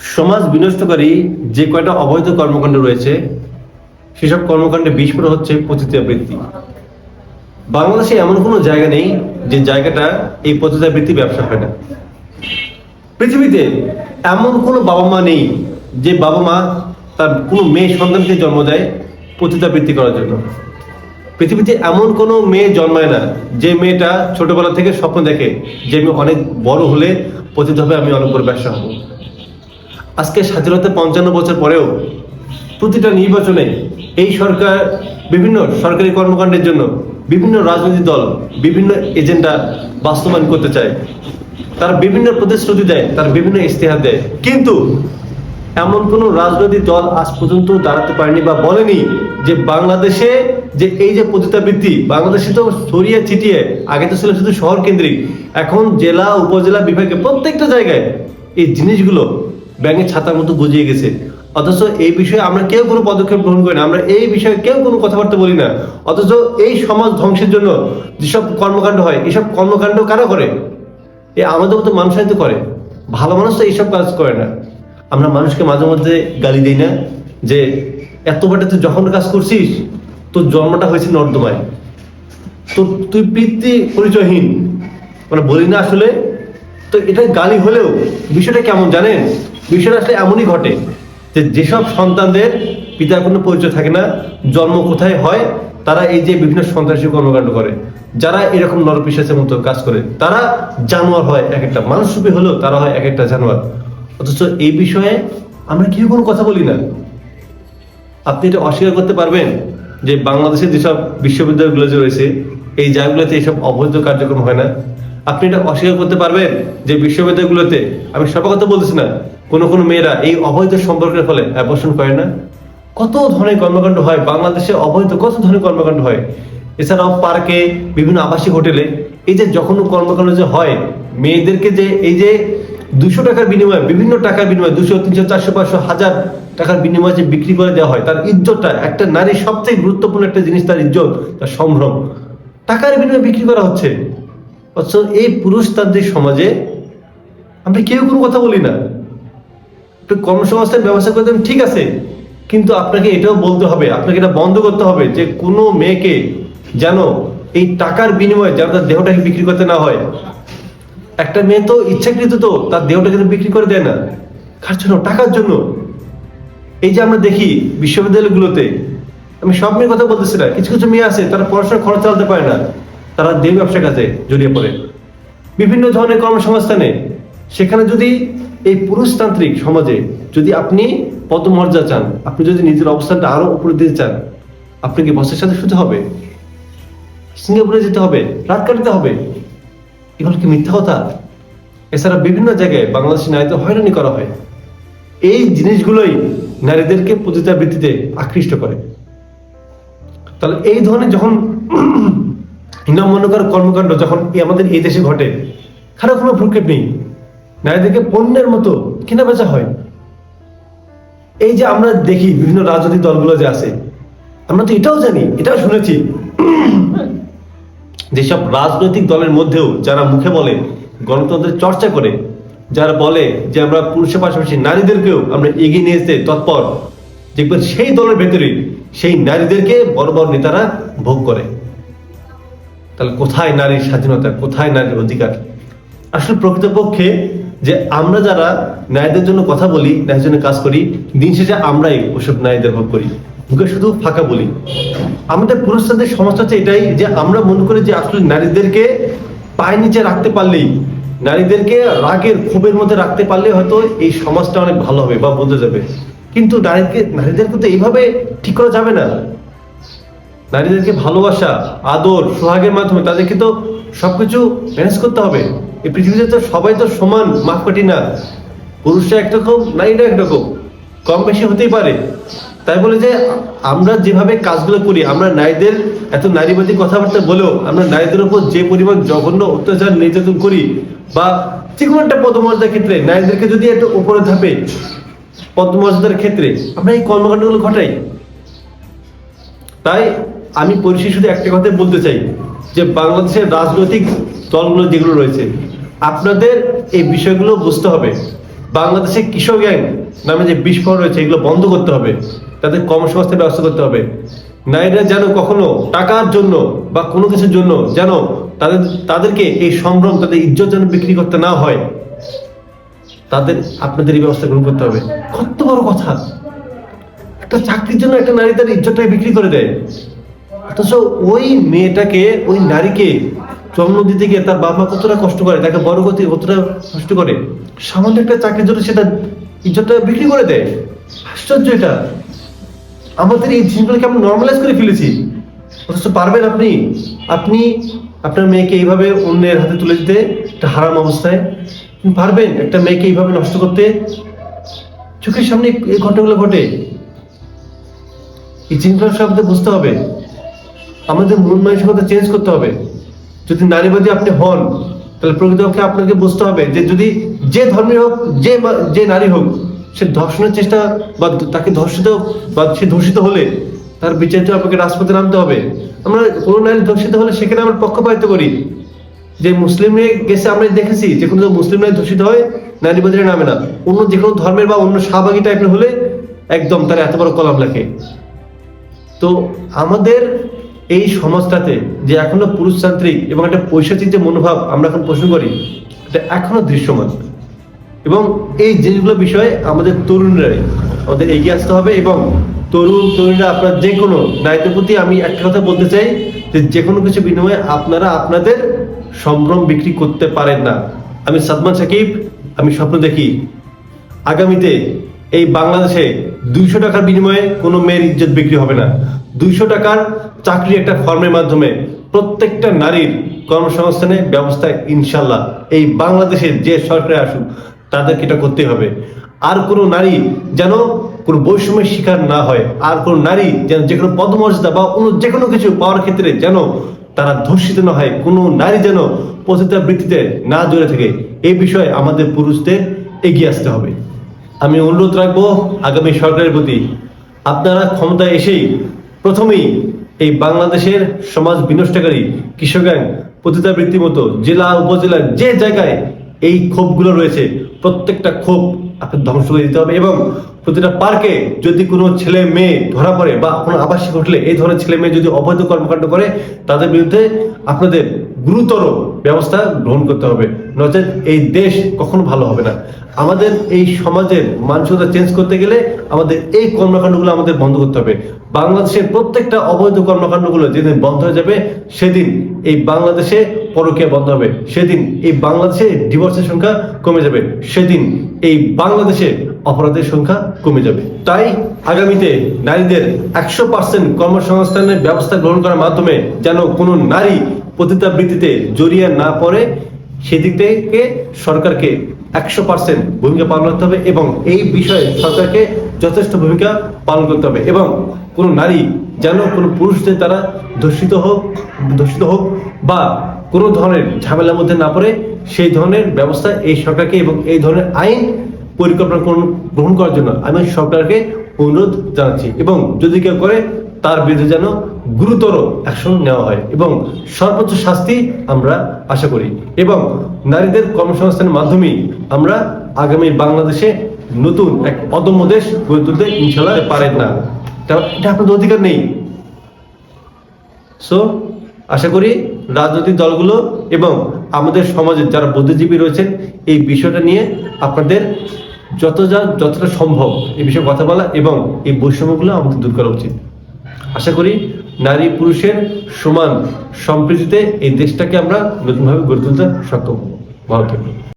সমাজ বিনষ্টকারী যে কয়টা অবৈধ কর্মকাণ্ড রয়েছে, সেসব কর্মকাণ্ডে বিস্ফোরণ হচ্ছে পতিতাবৃত্তি বাংলাদেশে এমন কোনো জায়গা নেই যে জায়গাটা এই পতিতাবৃত্তি ব্যবসা হয় না। পৃথিবীতে এমন কোনো বাবা মা নেই যে বাবা মা তার কোনো মেয়ে সন্তানকে জন্ম দেয় পতিতাবৃত্তি করার জন্য। পৃথিবীতে এমন কোনো মেয়ে জন্মায় না যে মেয়েটা ছোটবেলা থেকে স্বপ্ন দেখে যে আমি অনেক বড় হলে পতিত হবে আমি অনেক বড় ব্যবসা হব। আজকে স্বাধীনতা পঞ্চান্ন বছর পরেও প্রতিটা নির্বাচনে এই সরকার বিভিন্ন সরকারি কর্মকাণ্ডের জন্য বিভিন্ন রাজনৈতিক দল, বিভিন্ন এজেন্ডা বাস্তবায়ন করতে চায়। তারা বিভিন্ন প্রতিশ্রুতি দেয়, তারা বিভিন্ন ইস্তেহার দেয়। কিন্তু এমন কোন রাজনৈতিক দল আজ পর্যন্ত দাঁড়াতে পারেনি বা বলেনি যে বাংলাদেশে যে এই যে পতিতাবৃত্তি, বাংলাদেশে তো ছড়িয়ে ছিটিয়ে, আগে তো ছিল শুধু শহর কেন্দ্রিক, এখন জেলা, উপজেলা বিভাগে প্রত্যেকটা জায়গায় এই জিনিসগুলো ব্যাঙের ছাতার মতো গজিয়ে গেছে। অথচ এই বিষয়ে আমরা কেউ কোনো পদক্ষেপ গ্রহণ করি না, আমরা এই বিষয়ে কেউ কোনো কথাবার্তা বলি না। অথচ এই সমাজ ধ্বংসের জন্য যেসব কর্মকাণ্ড হয়, এসব কর্মকাণ্ড কারা করে? এ আমাদের মতো মানুষরাই তো করে। ভালো মানুষ তো এইসব কাজ করে না। আমরা মানুষকে মাঝে মধ্যে গালি দিই না যে, এত বাটে তুই যখন কাজ করছিস, তোর জন্মটা হয়েছে নর্দমায়। তো তুই পিতৃ পরিচয়হীন। মানে বলি না আসলে। তো এটা গালি হলেও বিষয়টা কেমন জানেন? বিষয়টা আসলে এমনই ঘটে যে যেসব সন্তানদের পিতার কোনো পরিচয় থাকে না, জন্ম কোথায় হয়, তারা এই যে বিভিন্ন সন্ত্রাসী কর্মকাণ্ড করে, যারা এরকম নরপিসাচের মতো কাজ করে, তারা জানোয়ার হয় এক একটা। মানুষরূপী হলেও তারা হয় এক একটা জানোয়ার। অথচ এই বিষয়ে আমরা কেউ কোনো কথা বলি না? আপনি এটা অস্বীকার করতে পারবেন যে বাংলাদেশের যেসব বিশ্ববিদ্যালয়গুলো রয়েছে, এই জায়গাগুলোতে এইসব অবৈধ কার্যক্রম হয় না। আপনি এটা অস্বীকার করতে পারবেন যে বিশ্ববিদ্যালয়গুলোতে, আমি সব কথা বলতেছি না, কোনো কোনো মেয়েরা এই অবৈধ সম্পর্কের ফলে অ্যাবর্শন করে না। কত ধরনের কর্মকাণ্ড হয় বাংলাদেশে, অবৈধ কত ধরনের কর্মকাণ্ড হয়? এছাড়াও পার্কে, বিভিন্ন আবাসিক হোটেলে, এই যে যখন কর্মকাণ্ড যে হয়, মেয়েদেরকে যে এই যে দুশো টাকার বিনিময়ে, বিভিন্ন টাকার বিনিময়ে দুশো তিনশো, চারশো, পাঁচশো, হাজার টাকার বিনিময়ে যে বিক্রি করে দেওয়া হয়, তার ইজ্জতটা, একটা নারীর সবচেয়ে গুরুত্বপূর্ণ একটা জিনিস, তার ইজ্জত, তার সম্ভ্রম। টাকার বিনিময়ে বিক্রি করা হচ্ছে। অথচ এই পুরুষতান্ত্রিক সমাজে আমরা কেউ কোনো কথা বলি না। একটু কর্মসংস্থান ব্যবস্থা করতে ঠিক আছে। কিন্তু আপনাকে এটাও বলতে হবে, আপনাকে এটা বন্ধ করতে হবে যে কোনো মেয়েকে যেন এই টাকার বিনিময়ে যেন তার দেহটাকে বিক্রি করতে না হয়। একটা মেয়ে তো ইচ্ছাকৃত তো, তার দেহটাকে বিক্রি করে দেয় না। কার জন্য? টাকার জন্য। এই যে আমরা দেখি বিশ্ববিদ্যালয়গুলোতে, আমি সব মেয়ের কথা বলতেছি না, কিছু কিছু মেয়ে আছে, তারা পড়াশোনার খরচ চালাতে পারে না। তারা দেহ ব্যবসার কাছে জড়িয়ে পড়ে। বিভিন্ন ধরনের কর্মসংস্থানে সেখানে যদি এই পুরুষতান্ত্রিক সমাজে যদি আপনি পদমর্যাদা চান, আপনি যদি নিজের অবস্থানটা আরও উপরে দিতে চান আপনাকে বসের সাথে শুতে হবে? সিঙ্গাপুরে যেতে হবে, রাত কাটাতে হবে? এগুলো কি মিথ্যা কথা? এছাড়া বিভিন্ন জায়গায় বাংলাদেশি নারীদের হয়রানি করা হয়। এই জিনিসগুলোই নারীদেরকে পতিতাবৃত্তিতে আকৃষ্ট করে। তাহলে এই ধরনের যখন হীনমন্যকার কর্মকাণ্ড যখন আমাদের এই দেশে ঘটে খারাপ কোনো ভ্রুক্ষেপ নেই। নারীদেরকে পণ্যের মতো কেনা বেচা হয়। এই যে আমরা দেখি বিভিন্ন রাজনৈতিক দলগুলো যে আছে, আমরা তো এটাও জানি, এটাও শুনেছি। যেসব রাজনৈতিক দলের মধ্যেও যারা মুখে বলে, গণতন্ত্রের চর্চা করে, যারা বলে যে আমরা পুরুষের পাশাপাশি নারীদেরকেও আমরা এগিয়ে নিয়ে যেতে তৎপর, দেখবেন সেই দলের ভেতরে সেই নারীদেরকে বড় বড় নেতারা ভোগ করে। তাহলে কোথায় নারীর স্বাধীনতা, কোথায় নারীর অধিকার? আসলে প্রকৃতপক্ষে যে আমরা যারা নারীদের জন্য কথা বলি নারীর জন্য কাজ করি, দিন শেষে আমরাই ওসব নারীদের ভোগ করি। মুখে শুধু ফাঁকা বলি। আমাদের পুরুষদের সমস্যা হচ্ছে এটাই যে আমরা মনে করি যে আসলে নারীদেরকে পায়ের নিচে রাখতে পারলেই, নারীদেরকে রাগের ক্ষোভের মধ্যে রাখতে পারলে হয়তো এই সমাজটা অনেক ভালো হবে বা বোঝা যাবে। কিন্তু নারীকে, নারীদেরকে তো এইভাবে ঠিক করা যাবে না। নারীদেরকে ভালোবাসা, আদর, সোহাগের মাধ্যমে তাদেরকে তো সবকিছু ম্যানেজ করতে হবে। এই পৃথিবীতে তো সবাই তো সমান, মাপকাঠি না। পুরুষরা একরকম নারীরা একরকম কম বেশি হতেই পারে। তাই বলে যে আমরা যেভাবে কাজগুলো করি, আমরা নারীদের এত নারীবাদী কথাবার্তা বলেও আমরা নারীদের উপর যে পরিমাণ জঘন্য অত্যাচার, নির্যাতন করি বা যে কোনো একটা পদমর্যাদার ক্ষেত্রে নারীদেরকে যদি একটু উপরে ধাপে পদমর্যাদার ক্ষেত্রে আমরা এই কর্মকাণ্ডগুলো ঘটাই। তাই আমি পরিশেষে শুধু একটা কথা বলতে চাই, যে বাংলাদেশের রাজনৈতিক দলগুলো যেগুলো রয়েছে, আপনাদের এই বিষয়গুলো বুঝতে হবে। বাংলাদেশে কিশোর গ্যাং নামে যে বিস্ফোরণ রয়েছে, এগুলো বন্ধ করতে হবে। তাদের কর্মসংস্থানের ব্যবস্থা করতে হবে। নারীরা যেন কখনো টাকার জন্য বা কোনো কিছুর জন্য যেন তাদের, তাদেরকে এই সম্ভ্রম, তাদের ইজ্জত যেন বিক্রি করতে না হয়, তাদের, আপনাদের এই ব্যবস্থা গ্রহণ করতে হবে। কত বড় কথা। একটা চাকরির জন্য একটা নারী তার ইজ্জতটাকে বিক্রি করে দেয়। অথচ ওই মেয়েটাকে, ওই নারীকে জন্ম দিতে গিয়ে তার বাবা কতটা কষ্ট করে, তাকে বড় করতে কতটা কষ্ট করে। সামান্য একটা চাকরির জন্য সেটা ইজ্জতটা বিক্রি করে দেয়। আশ্চর্য এটা। আমাদের এই জিনিসগুলোকে আমরা নর্মালাইজ করে ফেলেছি? অথচ পারবেন আপনি? আপনি আপনার মেয়েকে এইভাবে অন্যের হাতে তুলে দিতে একটা হারাম অবস্থায়। পারবেন একটা মেয়েকে এইভাবে নষ্ট করতে? চোখের সামনে এই ঘটনাগুলো ঘটে। এই জিনিসগুলো সব বুঝতে হবে। আমাদের মন মানসিকতা চেঞ্জ করতে হবে। যদি নারীবাদী আপনি হন, তাহলে প্রকৃতপক্ষে আপনাকে বুঝতে হবে যে যদি যে ধর্মের হোক, যে যে নারী হোক, সে ধর্ষণের চেষ্টা বা তাকে ধর্ষিত বা সে ধর্ষিত হলে তার বিচারিত আপনাকে রাজপথে নামতে হবে। আমরা কোনো নারী ধর্ষিত হলে সেখানে আমরা পক্ষপাতিত্ব করি। যে মুসলিমে গেছে, আমরা দেখেছি যে কোনো মুসলিম নারী ধর্ষিত হয়, নারীবাদীরা নামে না। অন্য যে কোনো ধর্মের বা অন্য শাহবাগী টাইপের হলে একদম তার এত বড় কলাম লেখে। তো আমাদের এই সমাজটাতে যে এখনও পুরুষতান্ত্রিক এবং একটা পৈশাচিক যে মনোভাব আমরা এখন পোষণ করি, এটা এখনও দৃশ্যমান। এবং এই জিনিসগুলো বিষয়ে আমাদের তরুণরাই, আমাদের এগিয়ে আসতে হবে এবং তরুণ তরুণীরা আপনার যে কোনো নারীদের প্রতি আমি একটা কথা বলতে চাই যে যে কোনো কিছু বিনিময়ে আপনারা আপনাদের সম্ভ্রম বিক্রি করতে পারেন না। আমি সাদমান সাকিব, আমি স্বপ্ন দেখি। আগামীতে এই বাংলাদেশে দুইশো টাকার বিনিময়ে কোনো মেয়ের ইজ্জত বিক্রি হবে না। দুইশো টাকার চাকরি একটা ফর্মের মাধ্যমে প্রত্যেকটা নারীর কর্মসংস্থানের ব্যবস্থা ইনশাল্লাহ এই বাংলাদেশের যে সরকারে আসুক, তাদেরকে এটা করতে হবে। আর কোনো নারী যেন কোনো বৈষম্যের শিকার না হয়, আর কোনো নারী যেন যে কোনো পদমর্যাদা বা অন্য যে কোনো কিছু পাওয়ার ক্ষেত্রে যেন তারা ধর্ষিত না হয়, কোনো নারী যেন পতিতা বৃত্তিতে না জড়ে থাকে এই বিষয়ে আমাদের পুরুষদের এগিয়ে আসতে হবে। আমি অনুরোধ রাখব আগামী সরকারের প্রতি। আপনারা ক্ষমতায় এসেই প্রথমেই এই বাংলাদেশের সমাজ বিনষ্টকারী কৃষক গ্যাং পতিতাবৃত্তি মতো জেলা উপজেলা যে জায়গায় এই ক্ষোভগুলো রয়েছে, প্রত্যেকটা ক্ষোভ আপনার ধ্বংস করে দিতে হবে এবং প্রতিটা পার্কে যদি কোনো ছেলে মেয়ে ধরা পড়ে বা কোনো আবাসিক হোটেলে এই ধরনের ছেলে মেয়ে যদি অবৈধ কর্মকাণ্ড করে, তাদের বিরুদ্ধে আপনাদের গুরুতর ব্যবস্থা গ্রহণ করতে হবে। নচেত এই দেশ কখনো ভালো হবে না। আমাদের এই সমাজের মানসিকতা চেঞ্জ করতে গেলে আমাদের এই কর্মকাণ্ডগুলো আমাদের বন্ধ করতে হবে। বাংলাদেশের প্রত্যেকটা অবৈধ কর্মকাণ্ডগুলো যেদিন বন্ধ হয়ে যাবে, সেদিন এই বাংলাদেশে পরকীয়া বন্ধ হবে। সেদিন এই বাংলাদেশে ডিভোর্সের সংখ্যা কমে যাবে। সেদিন এই বাংলাদেশে অপরাধের সংখ্যা কমে যাবে। তাই আগামীতে নারীদের একশো পার্সেন্ট কর্মসংস্থানের ব্যবস্থা গ্রহণ করার মাধ্যমে যেন কোনো নারী পতিতাবৃত্তিতে জড়িয়ে না পড়ে, সেদিক থেকে সরকারকে একশো পার্সেন্ট ভূমিকা পালন করতে হবে এবং এই বিষয়ে সরকারকে যথেষ্ট ভূমিকা পালন করতে হবে এবং কোনো নারী যেন কোনো পুরুষদের দ্বারা ধর্ষিত হোক ধর্ষিত হোক বা কোনো ধরনের ঝামেলার মধ্যে না পড়ে, সেই ধরনের ব্যবস্থা এই সরকারকে এবং এই ধরনের আইন পরিকল্পনা গ্রহণ করার জন্য আমি সরকারকে অনুরোধ জানাচ্ছি এবং যদি কেউ করে, তার বিরুদ্ধে যেন গুরুতর অ্যাকশন নেওয়া হয় এবং সর্বোচ্চ শাস্তি আমরা আশা করি। এবং নারীদের কর্মসংস্থানের মাধ্যমেই আমরা আগামী বাংলাদেশে নতুন এক অদম্য দেশ গড়ে তুলতে ইনশাল্লাহ পারেন না। এটা আপনাদের অধিকার নেই। সো আশা করি রাজনৈতিক দলগুলো এবং আমাদের সমাজের যারা বুদ্ধিজীবী রয়েছেন, এই বিষয়টা নিয়ে আপনাদের যত যা যতটা সম্ভব এই বিষয়ে কথা বলা এবং এই বৈষম্যগুলো আমাদের দূর করা উচিত। আশা করি নারী পুরুষের সমান সম্প্রীতিতে এই দেশটাকে আমরা নতুনভাবে গড়ে তুলতে সক্ষম হব। ভালো